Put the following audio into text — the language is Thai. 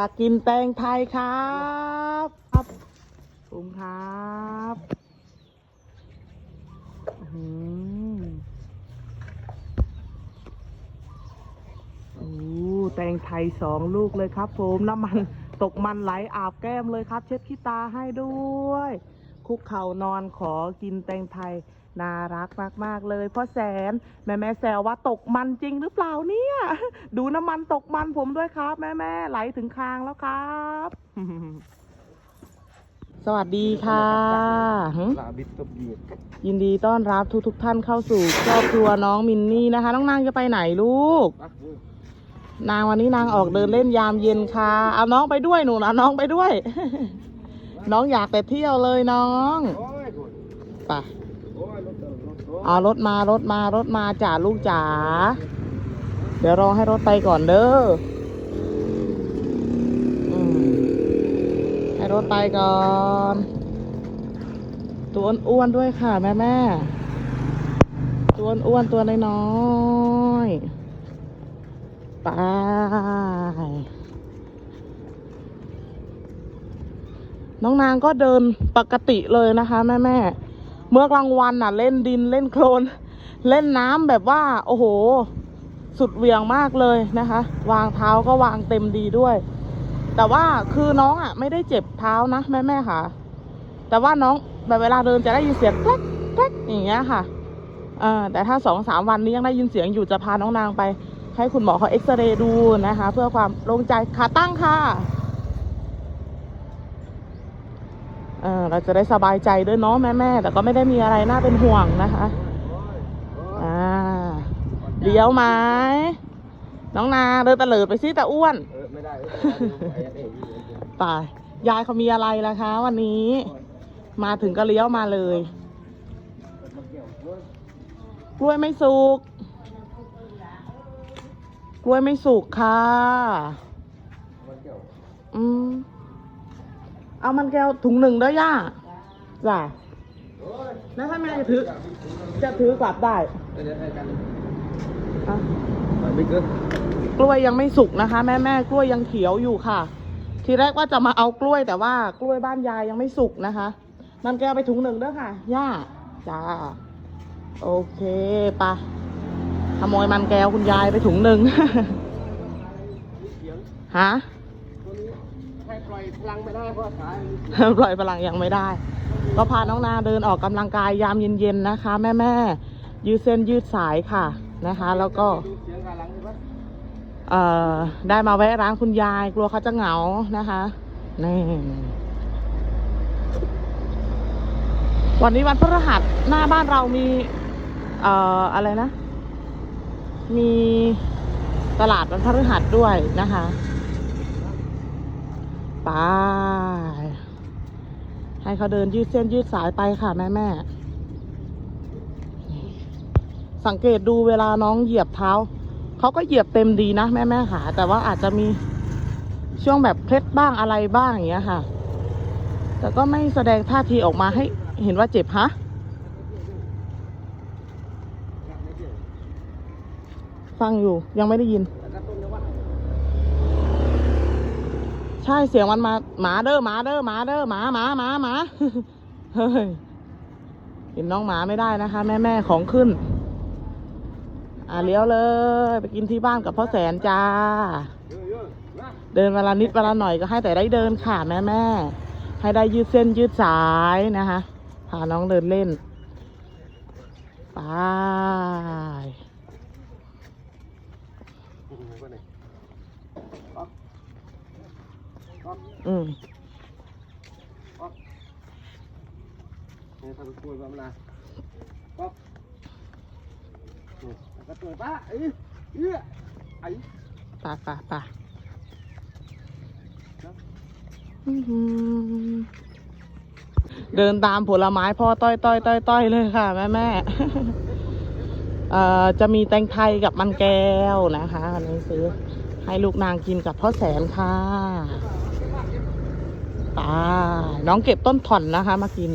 อยากกินแตงไทยครับครับขอบคุณครับอือหือโอ้แตงไทยสองลูกเลยครับผมน้ำมันตกมันไหลอาบแก้มเลยครับ เช็ดขี้ตาให้ด้วย คุกเข่านอนขอกินแตงไทย น่ารักมาก ๆ เลยพ่อแสน แม่แม่แซวว่าตกมันจริงหรือเปล่าเนี่ย ดูน้ำมันตกมันผมด้วยครับ แม่แม่ไหลถึงคางแล้วครับ สวัสดีค่ะหึลาบิดตบดียินดีต้อนรับทุกทท่านเข้าสู่ครอบครัวน้องมินนี่นะคะ น้องนางจะไปไหนลูกนางวันนี้นางออกเดินเล่นยามเย็นค่ะ เอาน้องไปด้วยหนูนะน้องไปด้วย น้องอยากแต่เที่ยวเลยน้องโอ้ยโอ้ยไปโอ้ยรถ เอารถมารถมารถมาจ่าลูกจ๋า เดี๋ยวรอให้รถไปก่อนเด้อให้รถไปก่อน ตัวอ้วนด้วยค่ะแม่แม่ตัวอ้วนตัวน้อยๆไปน้องนางก็เดินปกติเลยนะคะแม่แม่ เมื่อกลางวันน่ะ เล่นดินเล่นโคลน เล่นน้ำแบบว่า โอ้โห สุดเวียงมากเลยนะคะ วางเท้าก็วางเต็มดีด้วย แต่ว่าคือน้องอะ ไม่ได้เจ็บเท้านะแม่แม่ค่ะ แต่ว่าน้องแบบเวลาเดินจะได้ยินเสียงแกรกแกรกอย่างเงี้ยค่ะอแต่ถ้าสองสามวันนี้ยังได้ยินเสียงอยู่จะพาน้องนางไป ให้คุณหมอเขาเอ็กซเรย์ดูนะคะ เพื่อความโล่งใจขาตั้งค่ะ เออเราจะได้สบายใจด้วยเนาะแม่แม่ๆแต่ก็ไม่ได้มีอะไรน่าเป็นห่วงนะคะโอ้ยอ่าเลี้ยวไหมน้องนาเดินตะเลิดไปสิตาอ้วนเออไม่ได้เออไอ้ไอ้ไอ้ไอ้ตายยายเขามีอะไรล่ะคะ วันนี้ มาถึงก็เลี้ยวมาเลยมันเกี่ยวโอ้ยกล้วยไม่สุก กล้วยไม่สุกค่ะมันเกี่ยวอืม เอามันแก้วถุงหนึ่งเด้อย่าจ้ะแล้วถ้าแม่จะถือ จะถือกลับได้เดี๋ยวให้กันอะไม่เกินกล้วยยังไม่สุกนะคะ แม่แม่กล้วยยังเขียวอยู่ค่ะ ทีแรกว่าจะมาเอากล้วยแต่ว่ากล้วยบ้านยายยังไม่สุกนะคะ มันแก้วไปถุงหนึ่งเด้อค่ะ ย่าจ้าโอเคปะขโมยมันแก้วคุณยายไปถุงหนึ่งเสียงฮะ ตัวนี้ให้ปล่อย พลังไม่ได้เพราะสาปล่อยพลังยังไม่ได้ ก็พาน้องนาเดินออกกำลังกายยามเย็นๆนะคะ แม่แม่ๆยืดเส้นยืดสายค่ะนะคะ แล้วก็ เสียงกาหลังใช่ปะเอ่อได้มาแวะร้านคุณยายกลัวเขาจะเหงานะคะนี่วันนี้วันพฤหัสหน้าบ้านเรามีเอ่ออะไรนะ มีตลาดวันพฤหัสด้วยนะคะ ไปให้เขาเดินยืดเส้นยืดสายไปค่ะแม่แม่สังเกตดูเวลาน้องเหยียบเท้า เขาก็เหยียบเต็มดีนะแม่แม่ค่ะ แต่ว่าอาจจะมีช่วงแบบเคล็ดบ้างอะไรบ้างอย่างเงี้ยค่ะ แต่ก็ไม่แสดงท่าทีออกมาให้เห็นว่าเจ็บฮะฟังอยู่ยังไม่ได้ยิน แล้วก็ต้นเนื้อวัด ใช่เสียงมันมาหมาเด้อหมาเด้อหมาเด้อหมาหมาหมาหมาเฮ้ยเห็นน้องหมาไม่ได้นะคะ แม่แม่ของขึ้น อ่าเลี้ยวเลย ไปกินที่บ้านกับพ่อแสนจ้าเยอะเยอะนะเดินเวลานิดเวลาหน่อยก็ให้แต่ได้เดินค่ะแม่แม่ให้ได้ยืดเส้นยืดสายนะคะพาน้องเดินเล่นไป อืมก็นี่ก๊อกก๊ อืมนี่ทำกล้วยบ้างนะก๊อกนี่แล้วก็ตัวป้าเอ้ยเอ้ยไอ้ป่าป่าป่าเดินตามผลไม้พ่อต้อยต้อยต้อยต้อยเลยค่ะ แม่แม่จะมีแตงไทยกับมันแก้วนะคะอันนี้ซื้อให้ลูกนางกินกับพ่อแสนค่ะ ตาน้องเก็บต้นถ่อนนะคะ มากิน